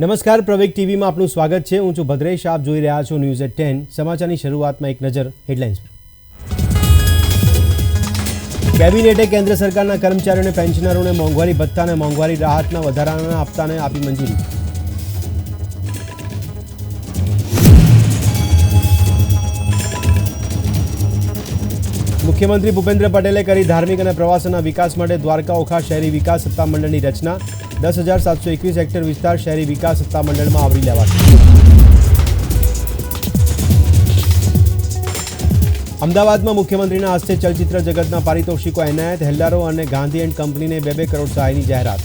નમસ્કાર, પ્રવેગ ટીવીમાં આપનું સ્વાગત છે. હું છું ભદ્રેશ. આપ જોઈ રહ્યા છો ન્યૂઝ એટ ટેન. સમાચારની શરૂઆતમાં એક નજર હેડલાઇન્સ કેબિનેટે કેન્દ્ર સરકારના કર્મચારીઓને, પેન્શનરોને મોંઘવારી ભથ્થા અને મોંઘવારી રાહતના વધારાના આપતાને આપી મંજૂરી. મુખ્યમંત્રી ભૂપેન્દ્ર પટેલે કરી ધાર્મિક અને પ્રવાસનના વિકાસ માટે દ્વારકા ઓખા શહેરી વિકાસ સત્તામંડળની રચના. દસ હજાર સાતસો એકવીસ હેક્ટર વિસ્તાર શહેરી વિકાસ સત્તામંડળમાં આવરી લેવાશે. અમદાવાદમાં મુખ્યમંત્રીના હસ્તે ચલચિત્ર જગતના પારિતોષિકો એનાયત, હેલ્લારો અને ગાંધી એન્ડ કંપનીને બે બે કરોડ સહાયની જાહેરાત.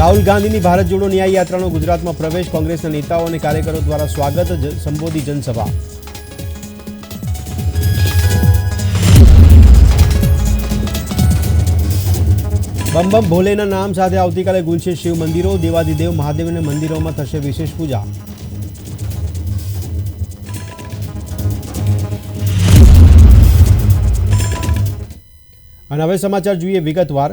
રાહુલ ગાંધીની ભારત જોડો ન્યાય યાત્રાનો ગુજરાતમાં પ્રવેશ, કોંગ્રેસના નેતાઓ અને કાર્યકરો દ્વારા સ્વાગત સંબોધી જનસભા. બમ બમ ભોલેના નામ સાથે આવતીકાલે ગુલશે શિવ મંદિરો, દેવાદિદેવ મહાદેવના મંદિરોમાં થશે વિશેષ પૂજા. અને હવે સમાચાર જોઈએ વિગતવાર.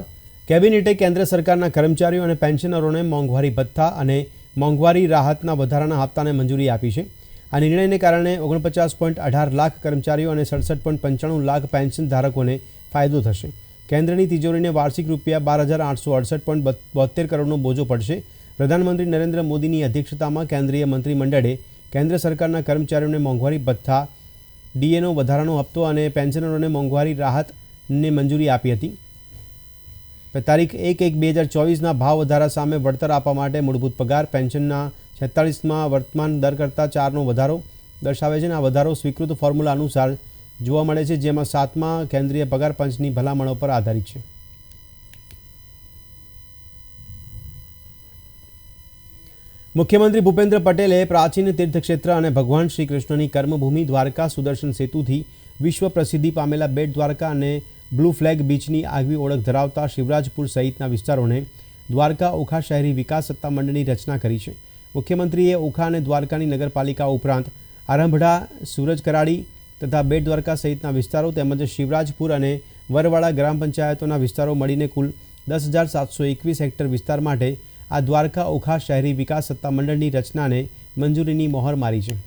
કેબિનેટે કેન્દ્ર સરકારના કર્મચારીઓ અને પેન્શનરોને મોંઘવારી ભથ્થા અને મોંઘવારી રાહતના વધારાના હપ્તાને મંજૂરી આપી છે. આ નિર્ણયને કારણે ઓગણપચાસ પોઈન્ટ અઢાર લાખ કર્મચારીઓ અને સડસઠ પોઈન્ટ પંચાણું લાખ પેન્શન ધારકોને ફાયદો થશે. કેન્દ્રની તિજોરીને વાર્ષિક રૂપિયા બાર હજાર આઠસો અડસઠ પોઈન્ટ બોતેર કરોડનો બોજો પડશે. પ્રધાનમંત્રી નરેન્દ્ર મોદીની અધ્યક્ષતામાં કેન્દ્રીય મંત્રીમંડળે કેન્દ્ર સરકારના કર્મચારીઓને મોંઘવારી ભથ્થા, ડીએનો વધારાનો હપ્તો અને પેન્શનરોને મોંઘવારી રાહતને મંજૂરી આપી હતી. તારીખ એક એક બે હજાર ચોવીસના ભાવ વધારા સામે વળતર આપવા માટે મૂળભૂત પગાર પેન્શનના છેતાળીસમાં વર્તમાન દર કરતાં ચારનો વધારો દર્શાવે છે અને આ વધારો સ્વીકૃત ફોર્મ્યુલા અનુસાર જોવા મળે છે, જેમાં સાતમા કેન્દ્રીય પગાર પંચની ભલામણો પર આધારિત છે. મુખ્યમંત્રી ભૂપેન્દ્ર પટેલે પ્રાચીન તીર્થક્ષેત્ર અને ભગવાન શ્રી કૃષ્ણની કર્મભૂમિ દ્વારકા સુદર્શન સેતુથી વિશ્વ પ્રસિદ્ધિ પામેલા બેટ દ્વારકા અને બ્લુ ફ્લેગ બીચની આગવી ઓળખ ધરાવતા શિવરાજપુર સહિતના વિસ્તારોને દ્વારકા ઓખા શહેરી વિકાસ સત્તા મંડળની રચના કરી છે. મુખ્યમંત્રીએ ઓખા અને દ્વારકાની નગરપાલિકા ઉપરાંત આરંભડા, સૂરજ કરાડી તથા બેટ દ્વારકા સહિતના વિસ્તારો તેમજ શિવરાજપુર અને વરવાડા ગ્રામ પંચાયતોના વિસ્તારો મળીને કુલ દસ હજાર સાતસો એકવીસ હેક્ટર વિસ્તાર માટે આ દ્વારકા ઓખા શહેરી વિકાસ સત્તામંડળની રચનાને મંજૂરીની મોહર મારી છે.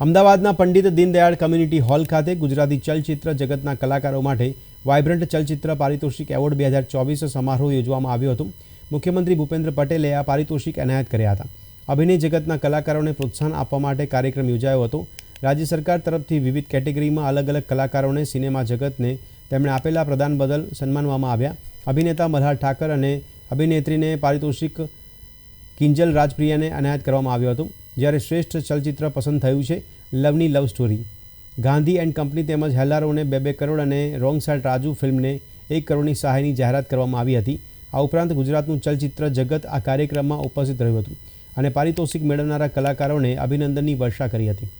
અમદાવાદના પંડિત દીનદયાળ કમ્યુનિટી હોલ ખાતે ગુજરાતી ચલચિત્ર જગતના કલાકારો માટે વાઇબ્રન્ટ ચલચિત્ર પારિતોષિક એવોર્ડ બે હજાર ચોવીસ સમારોહ યોજવામાં આવ્યો હતો. મુખ્યમંત્રી ભૂપેન્દ્ર પટેલે આ પારિતોષિક એનાયત કર્યા હતા. અભિનય જગતના કલાકારોને પ્રોત્સાહન આપવા માટે કાર્યક્રમ યોજાયો હતો. રાજ્ય સરકાર તરફથી વિવિધ કેટેગરીમાં અલગ અલગ કલાકારોને સિનેમા જગતને તેમણે આપેલા પ્રદાન બદલ સન્માનવામાં આવ્યા. અભિનેતા મલ્હાર ઠાકર અને અભિનેત્રીને પારિતોષિક કિંજલ રાજપ્રિયાને એનાયત કરવામાં આવ્યો હતો. જ્યારે શ્રેષ્ઠ ચલચિત્ર પસંદ થયું છે, લવની love story. Gandhi and company તેમજ હેલારોને બે બે કરોડ અને રોંગ સાઇડ રાજુ ફિલ્મને એક કરોડની સહાયની જાહેરાત કરવામાં આવી હતી. આ ઉપરાંત ગુજરાતનું ચલચિત્ર જગત આ કાર્યક્રમમાં ઉપસ્થિત રહ્યું હતું અને પારિતોષિક મેળવનારા કલાકારોને અભિનંદનની વર્ષા કરી હતી.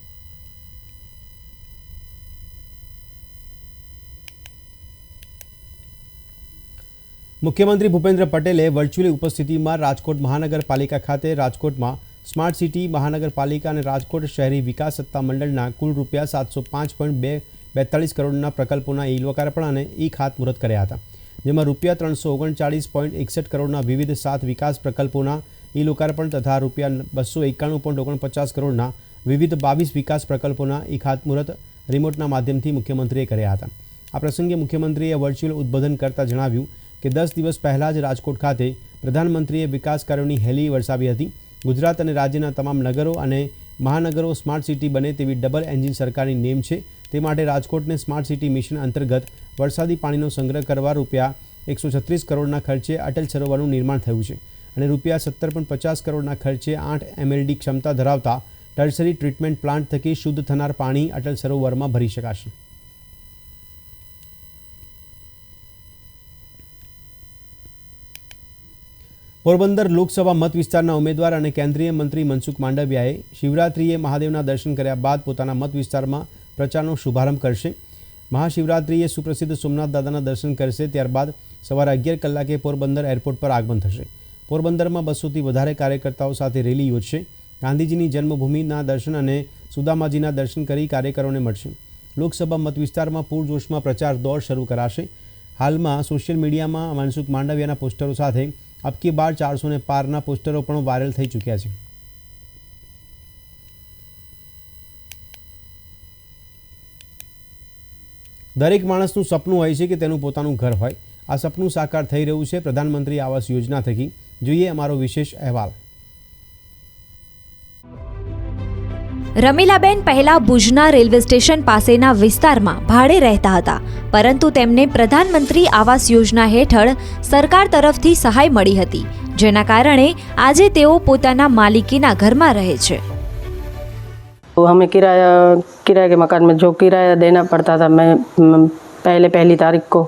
મુખ્યમંત્રી ભૂપેન્દ્ર પટેલે વર્ચ્યુઅલી ઉપસ્થિતિમાં રાજકોટ મહાનગરપાલિકા ખાતે રાજકોટમાં સ્માર્ટ સિટી, મહાનગરપાલિકા અને રાજકોટ શહેરી વિકાસ સત્તા મંડળના કુલ રૂપિયા સાતસો પાંચ પોઈન્ટ બે બેતાળીસ કરોડના પ્રકલ્પોના ઈ લોકાર્પણ અને ઈ ખાતમુહૂર્ત કર્યા હતા. જેમાં રૂપિયા ત્રણસો ઓગણચાળીસ પોઈન્ટ એકસઠ કરોડના વિવિધ સાત વિકાસ પ્રકલ્પોના ઈ લોકાર્પણ તથા રૂપિયા બસો એકાણું પોઈન્ટ ઓગણપચાસ કરોડના વિવિધ બાવીસ વિકાસ પ્રકલ્પોના ઈ ખાતમુહૂર્ત રિમોટના માધ્યમથી મુખ્યમંત્રીએ કર્યા હતા. આ પ્રસંગે મુખ્યમંત્રીએ વર્ચ્યુઅલ ઉદ્બોધન કરતાં જણાવ્યું કે દસ દિવસ પહેલાં જ રાજકોટ ખાતે પ્રધાનમંત્રીએ વિકાસ કાર્યોની હેલી વરસાવી હતી. ગુજરાત અને રાજ્યના તમામ નગરો અને મહાનગરો સ્માર્ટ સિટી બને તેવી ડબલ એન્જિન સરકારની નેમ છે. તે માટે રાજકોટને સ્માર્ટ સિટી મિશન અંતર્ગત વરસાદી પાણીનો સંગ્રહ કરવા રૂપિયા એકસો છત્રીસ કરોડના ખર્ચે અટલ સરોવરનું નિર્માણ થયું છે અને રૂપિયા સત્તર પોઈન્ટ પચાસ કરોડના ખર્ચે આઠ એમએલડી ક્ષમતા ધરાવતા ટર્સરી ટ્રીટમેન્ટ પ્લાન્ટ થકી શુદ્ધ થનાર પાણી અટલ સરોવરમાં ભરી શકાશે. પોરબંદર લોકસભા મત વિસ્તારના ઉમેદવાર અને કેન્દ્રીય મંત્રી મનસુખ માંડવિયાએ શિવરાત્રિએ મહાદેવના દર્શન કર્યા બાદ પોતાના મત વિસ્તારમાં પ્રચારનો શુભારંભ કરશે. મહાશિવરાત્રિએ સુપ્રસિદ્ધ સોમનાથ દાદાના દર્શન કરશે, ત્યારબાદ સવારે અગિયાર કલાકે પોરબંદર એરપોર્ટ પર આગમન થશે. પોરબંદરમાં બસોથી વધારે કાર્યકર્તાઓ સાથે રેલી યોજશે. ગાંધીજીની જન્મભૂમિના દર્શન અને સુદામાજીના દર્શન કરી કાર્યકરોને મળશે. લોકસભા મત વિસ્તારમાં પૂરજોશમાં પ્રચાર દોડ શરૂ કરાશે. હાલમાં સોશિયલ મીડિયામાં મનસુખ માંડવિયાના પોસ્ટરો સાથે અબકી બાર ચારસો ને પારના પોસ્ટરો પણ વાયરલ થઈ ચૂક્યા છે. દરેક માણસનું સપનું હોય છે કે તેનું પોતાનું ઘર હોય. આ સપનું સાકાર થઈ રહ્યું છે પ્રધાનમંત્રી આવાસ યોજના થકી. જોઈએ અમારો વિશેષ અહેવાલ. રમીલાબેન પહેલા ભુજના રેલવે સ્ટેશન પાસેના વિસ્તારમાં ભાડે રહેતા હતા પરંતુ તેમને પ્રધાનમંત્રી આવાસ યોજના હેઠળ સરકાર તરફથી સહાય મળી હતી જેના કારણે આજે તેઓ પોતાના માલિકીના ઘરમાં રહે છે तो हमें किराया किराए के मकान में जो किराया देना पड़ता था मैं मैं पहले पहली तारीख को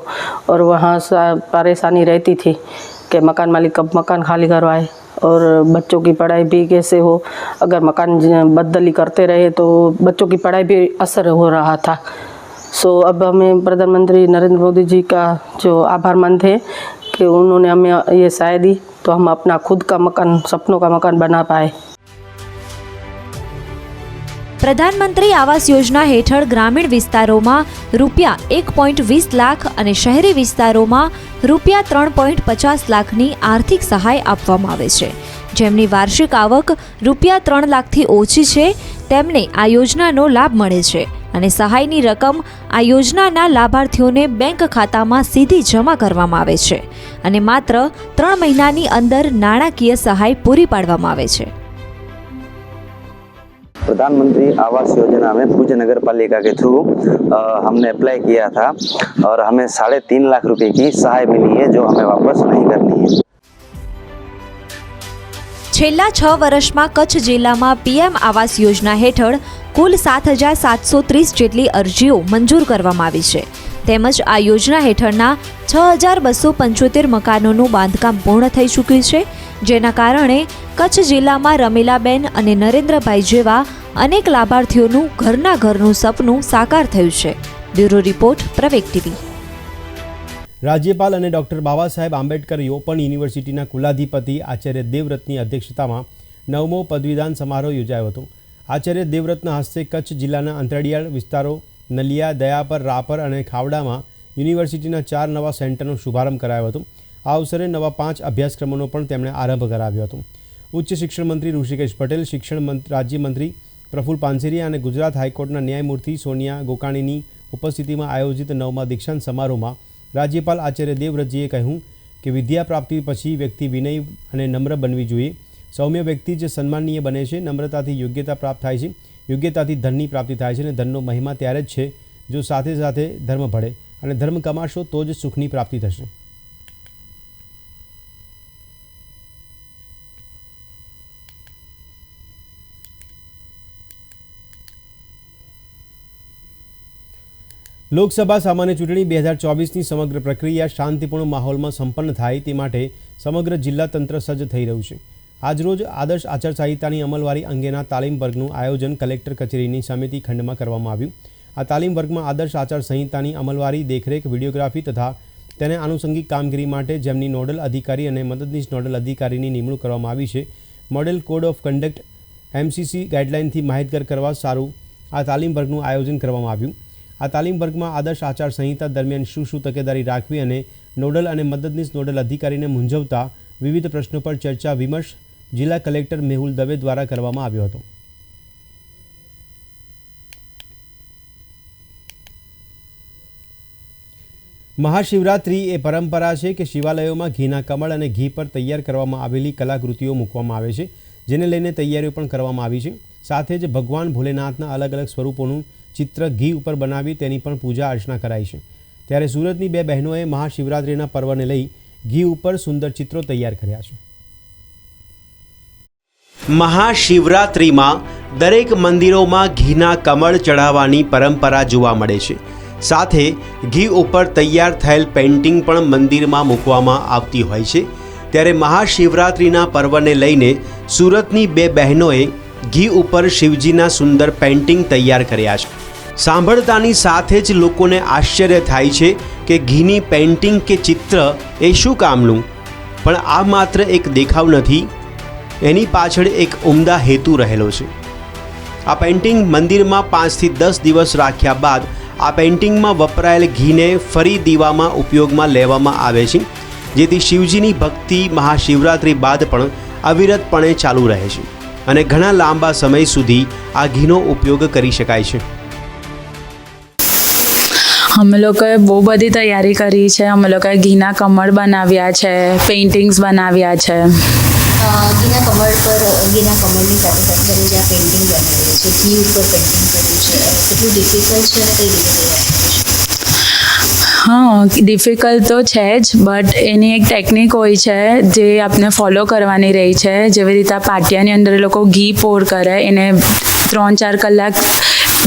और वहाँ सा- परेशानी रहती थी कि मकान मालिक कब मकान खाली करवाए और बच्चों की पढ़ाई भी कैसे हो अगर मकान ज- बदली करते रहे तो बच्चों की पढ़ाई भी असर हो रहा था सो अब हमें प्रधानमंत्री नरेंद्र मोदी जी का जो आभार मानते हैं कि उन्होंने हमें ये सहाय दी तो हम अपना खुद का मकान सपनों का मकान बना पाए પ્રધાનમંત્રી આવાસ યોજના હેઠળ ગ્રામીણ વિસ્તારોમાં રૂપિયા એક પોઈન્ટ વીસ લાખ અને શહેરી વિસ્તારોમાં રૂપિયા ત્રણ પોઈન્ટ પચાસ લાખની આર્થિક સહાય આપવામાં આવે છે. જેમની વાર્ષિક આવક રૂપિયા ત્રણ લાખથી ઓછી છે, તેમને આ યોજનાનો લાભ મળે છે અને સહાયની રકમ આ યોજનાના લાભાર્થીઓને બેંક ખાતામાં સીધી જમા કરવામાં આવે છે અને માત્ર ત્રણ મહિનાની અંદર નાણાકીય સહાય પૂરી પાડવામાં આવે છે. प्रधानमंत्री आवास योजना में भुज नगर पालिका के थ्रू अ, हमने अप्लाई किया था और हमें साढ़े तीन लाख रुपए की सहाय मिली है जो हमें वापस नहीं करनी है છેલ્લા છ વર્ષમાં કચ્છ જિલ્લામાં પીએમ આવાસ યોજના હેઠળ કુલ સાત હજાર સાતસો ત્રીસ જેટલી અરજીઓ મંજૂર કરવામાં આવી છે તેમજ આ યોજના હેઠળના છ હજાર બસો પંચોતેર મકાનોનું બાંધકામ પૂર્ણ થઈ ચૂક્યું છે જેના કારણે કચ્છ જિલ્લામાં રમીલાબેન અને નરેન્દ્રભાઈ જેવા અનેક લાભાર્થીઓનું ઘરના ઘરનું સપનું સાકાર થયું છે. બ્યુરો રિપોર્ટ પ્રવેક ટીવી. રાજ્યપાલ અને ડૉક્ટર બાબા સાહેબ આંબેડકર ઓપન યુનિવર્સિટીના કુલાધિપતિ આચાર્ય દેવવ્રતની અધ્યક્ષતામાં નવમો પદવીદાન સમારોહ યોજાયો હતો. આચાર્ય દેવવ્રતના હસ્તે કચ્છ જિલ્લાના અંતરિયાળ વિસ્તારો, નલિયા, દયાપર, રાપર અને ખાવડામાં યુનિવર્સિટીના ચાર નવા સેન્ટરનો શુભારંભ કરાયો હતો. આ અવસરે નવા પાંચ અભ્યાસક્રમોનો પણ તેમણે આરંભ કરાવ્યો હતો. ઉચ્ચ શિક્ષણ મંત્રી ઋષિકેશ પટેલ, શિક્ષણ મંત- રાજ્યમંત્રી પ્રફુલ પાનસેરિયા અને ગુજરાત હાઈકોર્ટના ન્યાયમૂર્તિ સોનિયા ગોકાણીની ઉપસ્થિતિમાં આયોજિત નવમા દીક્ષાંત સમારોહમાં રાજ્યપાલ આચાર્ય દેવવ્રતજીએ કહ્યું કે વિદ્યા પ્રાપ્તિ પછી વ્યક્તિ વિનય અને નમ્ર બનવી જોઈએ. સૌમ્ય વ્યક્તિ જ સન્માનનીય બને છે. નમ્રતાથી યોગ્યતા પ્રાપ્ત થાય છે. યોગ્યતાથી ધનની પ્રાપ્તિ થાય છે અને ધનનો મહિમા ત્યારે જ છે જો સાથે સાથે ધર્મ ભળે અને ધર્મ કમાશો તો જ સુખની પ્રાપ્તિ થશે. લોકસભા સામાન્ય ચૂંટણી બે હજાર ચોવીસની સમગ્ર પ્રક્રિયા શાંતિપૂર્ણ માહોલમાં સંપન્ન થાય તે માટે સમગ્ર જિલ્લા તંત્ર સજ્જ થઈ રહ્યું છે. આજરોજ આદર્શ આચારસંહિતાની અમલવારી અંગેના તાલીમ વર્ગનું આયોજન કલેક્ટર કચેરીની સમિતિ ખંડમાં કરવામાં આવ્યું. આ તાલીમ વર્ગમાં આદર્શ આચારસંહિતાની અમલવારી દેખરેખ, વિડીયોગ્રાફી તથા તેને આનુષંગિક કામગીરી માટે જેમની નોડલ અધિકારી અને મદદનીશ નોડલ અધિકારીની નિમણૂક કરવામાં આવી છે. Model code of conduct MCC ગાઈડલાઇનથી માહિતગાર કરવા સારું આ તાલીમ વર્ગનું આયોજન કરવામાં આવ્યું. આ તાલીમ વર્ગમાં આદર્શ આચાર સંહિતા દરમિયાન શું શું તકેદારી રાખવી અને નોડલ અને મદદનીશ નોડલ અધિકારીને મૂંઝવતા વિવિધ પ્રશ્નો પર ચર્ચા વિમર્શ જિલ્લા કલેક્ટર મેહુલ દવે દ્વારા કરવામાં આવ્યો હતો. મહાશિવરાત્રિ એ પરંપરા છે કે શિવાલયોમાં ઘીના કમળ અને ઘી પર તૈયાર કરવામાં આવેલી કલાકૃતિઓ મૂકવામાં આવે છે, જેને લઈને તૈયારીઓ પણ કરવામાં આવી છે. સાથે જ ભગવાન ભોલેનાથના અલગ અલગ સ્વરૂપોનું ચિત્ર ઘી ઉપર બનાવી તેની પણ પૂજા અર્ચના કરાઈ છે. ત્યારે સુરતની બે બહેનોએ મહાશિવરાત્રિના પર્વને લઈ ઘી ઉપર સુંદર ચિત્રો તૈયાર કર્યા છે. મહાશિવરાત્રિમાં દરેક મંદિરોમાં ઘીના કમળ ચઢાવવાની પરંપરા જોવા મળે છે. સાથે ઘી ઉપર તૈયાર થયેલ પેઇન્ટિંગ પણ મંદિરમાં મૂકવામાં આવતી હોય છે. ત્યારે મહાશિવરાત્રિના પર્વને લઈને સુરતની બે બહેનોએ ઘી ઉપર શિવજીના સુંદર પેઇન્ટિંગ તૈયાર કર્યા છે. સાંભળતાની સાથે જ લોકોને આશ્ચર્ય થાય છે કે ઘીની પેઇન્ટિંગ કે ચિત્ર એ શું કામનું. પણ આ માત્ર એક દેખાવ નથી, એની પાછળ એક ઉમદા હેતુ રહેલો છે. આ પેઇન્ટિંગ મંદિરમાં પાંચથી દસ દિવસ રાખ્યા બાદ આ પેઇન્ટિંગમાં વપરાયેલ ઘીને ફરી દીવામાં ઉપયોગમાં લેવામાં આવે છે, જેથી શિવજીની ભક્તિ મહાશિવરાત્રિ બાદ પણ અવિરતપણે ચાલુ રહે છે અને ઘણા લાંબા સમય સુધી આ ઘીનો ઉપયોગ કરી શકાય છે. અમે લોકોએ બહુ બધી તૈયારી કરી છે. અમે લોકોએ ઘીના કમળ બનાવ્યા છે પેઇન્ટિંગ્સ બનાવ્યા છે. ઘીના કમળ પર ઘીના કમળની સાથે સાથે તમે જે આ પેઇન્ટિંગ બનાવ્યું છે ઘી ઉપર પેઇન્ટિંગ કર્યું છે કેટલું ડિફિકલ્ટ છે અને કઈ રીતે હા ડિફિકલ્ટ તો છે જ બટ એની એક ટેકનિક હોય છે જે આપણે ફોલો કરવાની રહી છે. જેવી રીતે આ પાટિયાની અંદર એ લોકો ઘી પોર કરે એને ત્રણ ચાર કલાક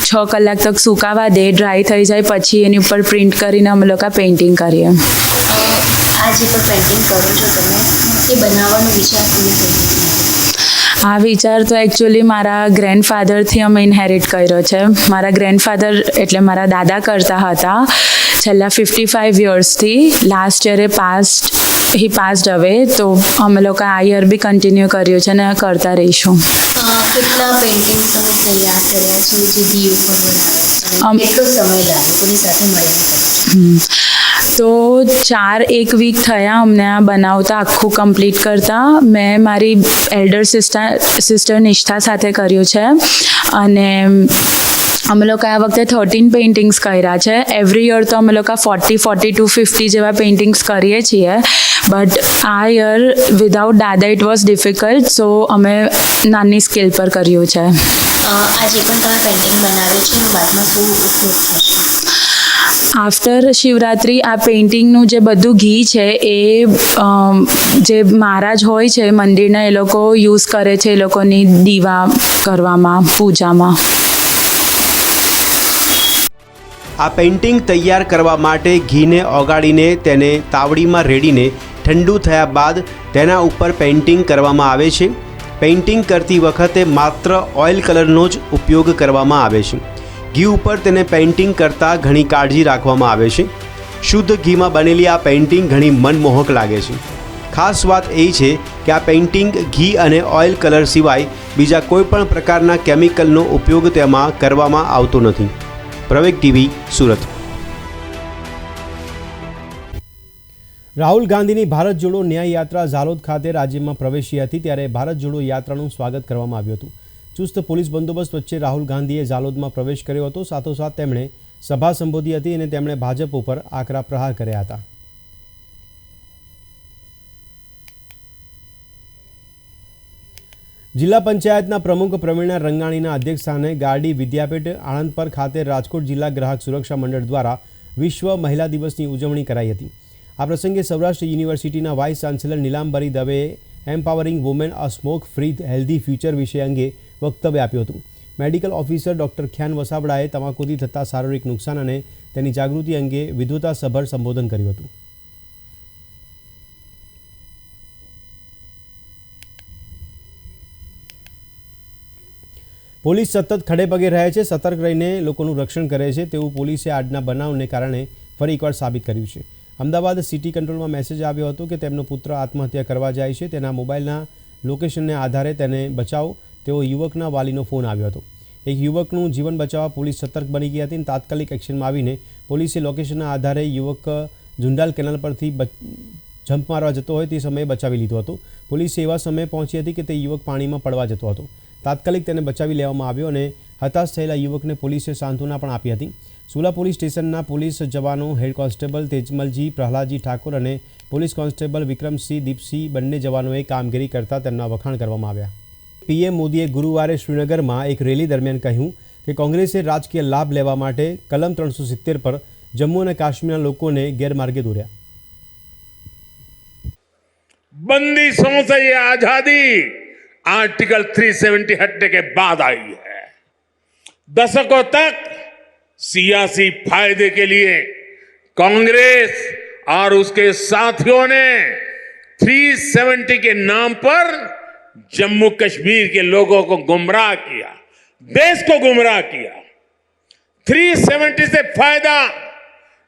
છ કલાક તક સુકાવા દે ડ્રાય થઈ જાય પછી એની ઉપર પ્રિન્ટ કરીને અમે લોકો પેઇન્ટિંગ કરીએ. આ જે પેઇન્ટિંગ કરો છો તમે. એ બનાવવાનો વિચાર રીતે આ વિચાર તો એકચ્યુઅલી મારા ગ્રેન્ડફાધરથી અમે ઇનહેરિટ કર્યો છે. મારા ગ્રેન્ડફાધર એટલે મારા દાદા કરતા હતા. છેલ્લા ફિફ્ટી ફાઇવ યર્સથી લાસ્ટ યરે પાસ્ટ હી પાસ્ડ હવે તો અમે લોકો આ યર બી કન્ટિન્યુ કર્યું છે ને કરતા રહીશું. કેટલા પેઇન્ટિંગ તમે તૈયાર કર્યા છે જે દીવ પર બનાવ્યા છે કેટલો સમય લાગ્યો કોની સાથે મળીને તો ચાર એક વીક થયા અમને આ બનાવતા આખું કમ્પ્લીટ કરતા. મેં મારી એલ્ડર સિસ્ટર સિસ્ટર નિષ્ઠા સાથે કર્યું છે. અને અમે લોકો આ વખતે થર્ટીન પેઇન્ટિંગ્સ કર્યા છે. એવરી યર તો અમે લોકો ફોર્ટી ફોર્ટી ટુ ફિફ્ટી જેવા પેઇન્ટિંગ્સ કરીએ છીએ. બટ આ યર વિધાઉટ દાદા ઇટ વોઝ ડિફિકલ્ટ સો અમે નાની સ્કેલ પર કર્યું છે. આ જે પણ તમે પેઇન્ટિંગ બનાવ્યું છે? બાદમાં શું ઉપયોગ થશે આફ્ટર શિવરાત્રિ આ પેઇન્ટિંગનું જે બધું ઘી છે એ જે મહારાજ હોય છે મંદિરના એ લોકો યુઝ કરે છે એ લોકોની દીવા કરવામાં પૂજામાં. આ પેઇન્ટિંગ તૈયાર કરવા માટે ઘીને ઓગાળીને તેને તાવડીમાં રેડીને ઠંડુ થયા બાદ તેના ઉપર પેઇન્ટિંગ કરવામાં આવે છે. પેઇન્ટિંગ કરતી વખતે માત્ર ઓઇલ કલરનો જ ઉપયોગ કરવામાં આવે છે. ઘી ઉપર તેને પેઇન્ટિંગ કરતાં ઘણી કાળજી રાખવામાં આવે છે. શુદ્ધ ઘીમાં બનેલી આ પેઇન્ટિંગ ઘણી મનમોહક લાગે છે. ખાસ વાત એ છે કે આ પેઇન્ટિંગ ઘી અને ઓઇલ કલર સિવાય બીજા કોઈપણ પ્રકારના કેમિકલનો ઉપયોગ તેમાં કરવામાં આવતો નથી. પ્રવેગ ટીવી, સુરત. રાહુલ ગાંધીની ભારત જોડો ન્યાય યાત્રા ઝાલોદ ખાતે રાજ્યમાં પ્રવેશી હતી ત્યારે ભારત જોડો યાત્રાનું સ્વાગત કરવામાં આવ્યું હતું. ચુસ્ત પોલીસ બંદોબસ્ત વચ્ચે રાહુલ ગાંધીએ ઝાલોદમાં પ્રવેશ કર્યો હતો. સાથોસાથ તેમણે સભા સંબોધી હતી અને તેમણે ભાજપ ઉપર આકરા પ્રહાર કર્યા હતા. જિલ્લા પંચાયતના પ્રમુખ પ્રવીણા રંગાણીના અધ્યક્ષસ્થાને ગાડી વિદ્યાપીઠ આણંદપર ખાતે રાજકોટ જિલ્લા ગ્રાહક સુરક્ષા મંડળ દ્વારા વિશ્વ મહિલા દિવસની ઉજવણી કરાઈ હતી. આ પ્રસંગે સૌરાષ્ટ્ર યુનિવર્સિટીના વાઇસ ચાન્સેલર નીલાંબરી દવેએ empowering women a smoke free healthy future વિષય અંગે વક્તવ્ય આપ્યું હતું. મેડિકલ ઓફિસર ડોક્ટર ખ્યાન વસાવડાએ તમાકુથી થતા શારીરિક નુકસાન અને તેની જાગૃતિ અંગે વિદ્વતાસભર સંબોધન કર્યું હતું. પોલીસ સતત ખડેપગે રહે છે, સતર્ક રહીને લોકોનું રક્ષણ કરે છે તેવું પોલીસે આજના બનાવને કારણે ફરી એકવાર સાબિત કર્યું છે. અમદાવાદ સિટી કંટ્રોલમાં મેસેજ આવ્યો હતો કે તેમનો પુત્ર આત્મહત્યા કરવા જાય છે, તેના મોબાઈલના લોકેશનને આધારે તેને બચાવો, તેવો યુવકના વાલીનો ફોન આવ્યો હતો. એક યુવકનું જીવન બચાવવા પોલીસ સતર્ક બની ગઈ હતી અને તાત્કાલિક એક્શનમાં આવીને પોલીસે લોકેશનના આધારે યુવક ઝુંડાલ કેનાલ પરથી જમ્પ મારવા જતો હોય તે સમયે બચાવી લીધો હતો. પોલીસે એવા સમયે પહોંચી હતી કે તે યુવક પાણીમાં પડવા જતો હતો. તાત્કાલિક તેને બચાવી લેવામાં આવ્યો અને હતાશ થયેલા યુવકને પોલીસે સાંત્વના પણ આપી હતી. સુલા પોલીસ સ્ટેશનના પોલીસ જવાનો હેડ કોન્સ્ટેબલ તેજમલજી પ્રહલાદજી ઠાકોર અને પોલીસ કોન્સ્ટેબલ વિક્રમસિંહ દીપસિંહ બંને જવાનોએ કામગીરી કરતા તેમના વખાણ કરવામાં આવ્યા. પીએમ મોદીએ ગુરુવારે શ્રીનગરમાં એક રેલી દરમિયાન કહ્યું કે કોંગ્રેસે રાજકીય લાભ લેવા માટે કલમ ત્રણસો સિત્તેર પર જમ્મુ અને કાશ્મીરના લોકોને ગેરમાર્ગે દોર્યા. બંદીશો સે આઝાદી आर्टिकल 370 हटने के बाद आई है। दशकों तक सियासी फ़ायदे के लिए कांग्रेस और उसके साथियों ने 370 के नाम पर जम्मू कश्मीर के लोगों को गुमराह किया, देश को गुमराह किया। 370 से फ़ायदा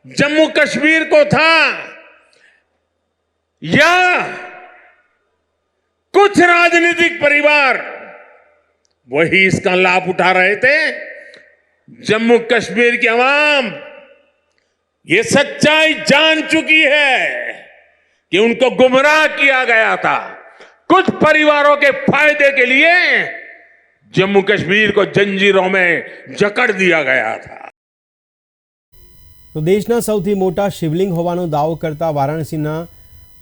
जम्मू कश्मीर को था। या कुछ राजनीतिक परिवार वही इसका लाभ उठा रहे थे जम्मू कश्मीर की आवाम ये सच्चाई जान चुकी है कि उनको गुमराह किया गया था कुछ परिवारों के फायदे के लिए जम्मू कश्मीर को जंजीरों में जकड़ दिया गया था તો દેશના સૌથી મોટા શિવલિંગ હોવાનો દાવો કરતા વારાણસીના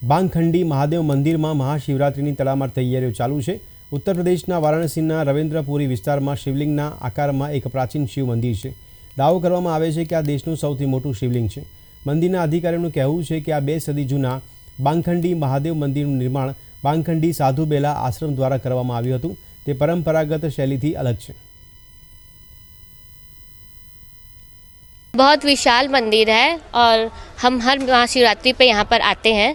બાંગખંડી મહાદેવ મંદિરમાં મહાશિવરાત્રિની તડામાર તૈયારીઓ ચાલુ છે ઉત્તર પ્રદેશના વારાણસીના રવિન્દ્રપુરી વિસ્તારમાં શિવલિંગના આકારમાં એક પ્રાચીન શિવ મંદિર છે દાવો કરવામાં આવે છે કે આ દેશનું સૌથી મોટું શિવલિંગ છે મંદિરના અધિકારીઓનું કહેવું છે કે આ બે સદી જૂના બાંગખંડી મહાદેવ મંદિરનું નિર્માણ બાંગખંડી સાધુ બેલા આશ્રમ દ્વારા કરવામાં આવ્યું હતું તે પરંપરાગત શૈલીથી અલગ છે बहुत विशाल मंदिर है और हम हर महाशिवरात्रि पे यहाँ पर आते हैं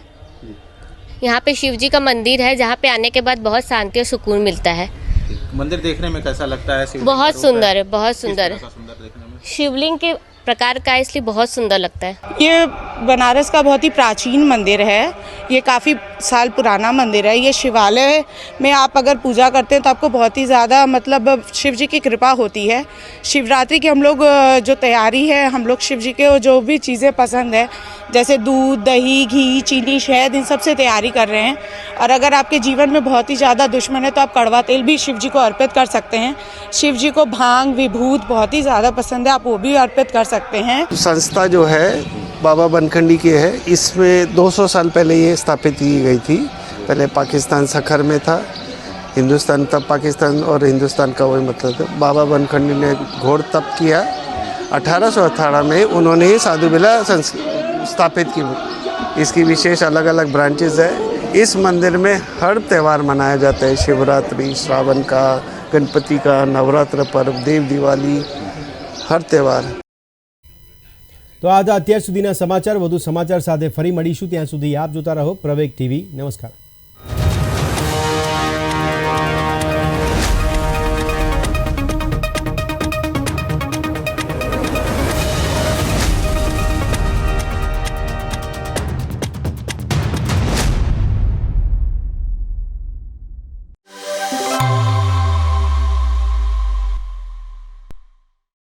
यहाँ पे शिव जी का मंदिर है जहाँ पे आने के बाद बहुत शांति और सुकून मिलता है मंदिर देखने में कैसा लगता है शिवलिंग बहुत का रूप है? सुंदर है बहुत किस सुंदर तरह का सुंदर देखने में शिवलिंग के प्रकार का इसलिए बहुत सुंदर लगता है। ये बनारस का बहुत ही प्राचीन मंदिर है। ये काफ़ी साल पुराना मंदिर है। ये शिवालय में आप अगर पूजा करते हैं तो आपको बहुत ही ज़्यादा मतलब शिव जी की कृपा होती है। शिवरात्रि की हम लोग जो तैयारी है, हम लोग शिव जी के जो भी चीज़ें पसंद है, जैसे दूध, दही, घी, चीनी, शहद, इन सबसे तैयारी कर रहे हैं। और अगर आपके जीवन में बहुत ही ज़्यादा दुश्मन है तो आप कड़वा तेल भी शिव जी को अर्पित कर सकते हैं। शिव जी को भाँग, विभूत बहुत ही ज़्यादा पसंद है। आप वो भी अर्पित कर सकते हैं। संस्था जो है, बाबा बनखंडी की है, इसमें 200 साल पहले ये स्थापित की गई थी। पहले पाकिस्तान सखर में था, हिंदुस्तान तब पाकिस्तान और हिंदुस्तान का वही मतलब था। बाबा बनखंडी ने घोर तप किया। 1818 में उन्होंने ही साधु बिला स्थापित की। इसकी विशेष अलग अलग ब्रांचेज है। इस मंदिर में हर त्यौहार मनाया जाता है। शिवरात्रि, श्रावण का, गणपति का, नवरात्र, पर्व, देव दिवाली, हर त्यौहार। તો આજે અત્યાર સુધીના સમાચાર, વધુ સમાચાર સાથે ફરી મળીશું. ત્યાં સુધી આપ જોતા રહો પ્રવેગ ટીવી. નમસ્કાર.